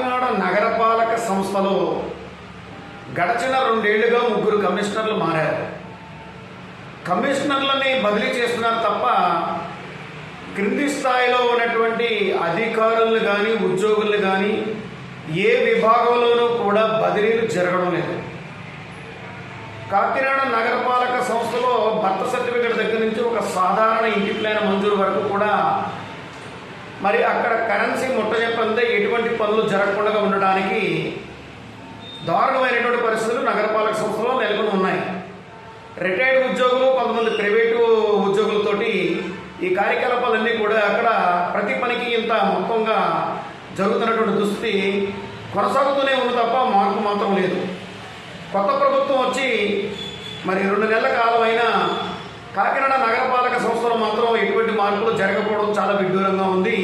కాకినాడ నగరపాలక సంస్థలో గడచిన రెండేళ్ళుగా ముగ్గురు కమిషనర్లు మారారు. కమిషనర్లని బదిలీ చేస్తున్నారు తప్ప క్రింది స్థాయిలో ఉన్నటువంటి అధికారులను కానీ ఉద్యోగులను కానీ ఏ విభాగంలోనూ కూడా బదిలీలు జరగడం లేదు. కాకినాడ నగరపాలక సంస్థలో భర్త సర్టిఫికేట్ దగ్గర నుంచి ఒక సాధారణ ఇంటి ప్లాన్ మంజూరు వరకు కూడా మరి అక్కడ కరెన్సీ ముట్ట ఎటువంటి పనులు జరగకుండా ఉండడానికి దారుణమైనటువంటి పరిస్థితులు నగరపాలక సంస్థలో నెలకొని ఉన్నాయి. రిటైర్డ్ ఉద్యోగులు కొంతమంది ప్రైవేటు ఉద్యోగులతోటి ఈ కార్యకలాపాలన్నీ కూడా అక్కడ ప్రతి పనికి ఇంత మొత్తంగా జరుగుతున్నటువంటి దుస్థితి కొనసాగుతూనే ఉంది తప్ప మార్పు మాత్రం లేదు. కొత్త ప్రభుత్వం వచ్చి మరి రెండు నెలల కాలం అయినా కాకినాడ నగరపాలక సంస్థలో మాత్రం ఎటువంటి మార్పులు చాలా విడ్డూరంగా ఉంది.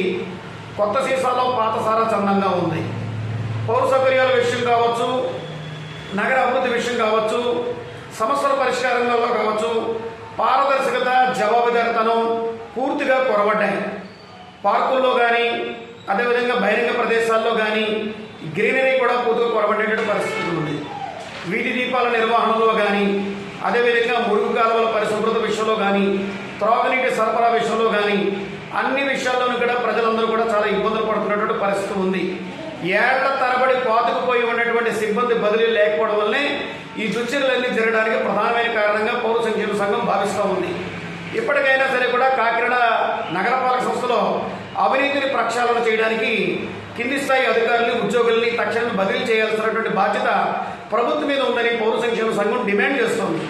కొత్త సీసాలో పాత సారా చందంగా ఉంది. పౌర సౌకర్యాల విషయం కావచ్చు నగర అభివృద్ధి విషయం కావచ్చు సమస్యల పరిష్కారంలో కావచ్చు పారదర్శకత జవాబుదారితనం పూర్తిగా కొరబడ్డాయి పార్కుల్లో కానీ అదేవిధంగా బహిరంగ ప్రదేశాల్లో కానీ గ్రీనరీ కూడా పూర్తిగా కొరబడేటువంటి పరిస్థితి ఉంది. వీధి దీపాల నిర్వహణలో కానీ అదేవిధంగా మురుగు కాలువల పరిశుభ్రత విషయంలో కానీ త్రాగునీటి సరఫరా విషయంలో కానీ అన్ని విషయాల్లోనూ కూడా ప్రజలందరూ కూడా చాలా ఇబ్బందులు పడుతున్నటువంటి పరిస్థితి ఉంది. ఏళ్ళ తరబడి పాతుకుపోయి ఉన్నటువంటి సిబ్బంది బదిలీ లేకపోవడం వల్లే ఈ దుశ్చర్యలన్నీ జరగడానికి ప్రధానమైన కారణంగా పౌర సంక్షేమ సంఘం భావిస్తూ ఉంది. ఇప్పటికైనా సరే కూడా కాకినాడ నగరపాలక సంస్థలో అవినీతిని ప్రక్షాళన చేయడానికి కింది స్థాయి అధికారులు ఉద్యోగుల్ని తక్షణం బదిలీ చేయాల్సినటువంటి బాధ్యత ప్రభుత్వం మీద ఉందని పౌర సంక్షేమ సంఘం డిమాండ్ చేస్తోంది.